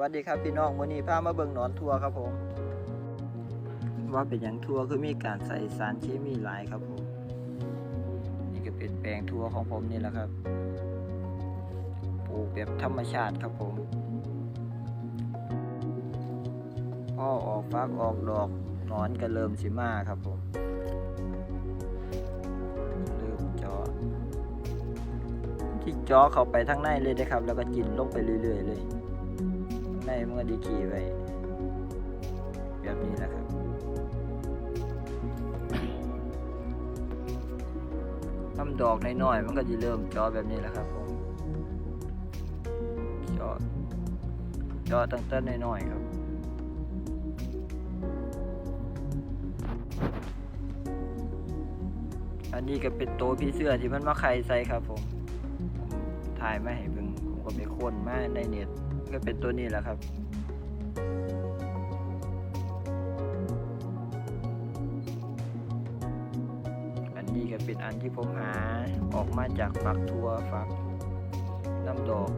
สวัสดีครับพี่น้องมื้อนี้พามาเบิ่งหนอนทัวครับผม ว่าเป็นหยังทัวคือมีการใส่สารเคมีหลายครับผม นี่ก็เป็นแปลงทัวของผมนี่แหละครับปลูกแบบธรรมชาติครับผมพ่อออกฟักออกดอกนอนก็เริ่มสิมาครับผมเริ่มจาะที่จาะเข้าไปทั้งในเลยนะครับ แล้วก็กินลงไปเรื่อยๆเลย มันก็ดีขี่ไว้แบบนี้แหละครับทำดอกน้อยๆมันก็จะเริ่มจาะแบบนี้แหละครับผมจาะเจาะตั้งแต่น้อยๆครับอันนี้ก็เป็นโตวพี่เสื้อที่มันมาไข่ใส่ครับผมผม ถ่ายมาให้เบิ่งผมก็ไปค้นมาในเน็ต ก็เป็นตัวนี้แหละครับ อันนี้ก็เป็นอันที่ผมหาออกมาจากฝักทั่วฝักน้ำดอก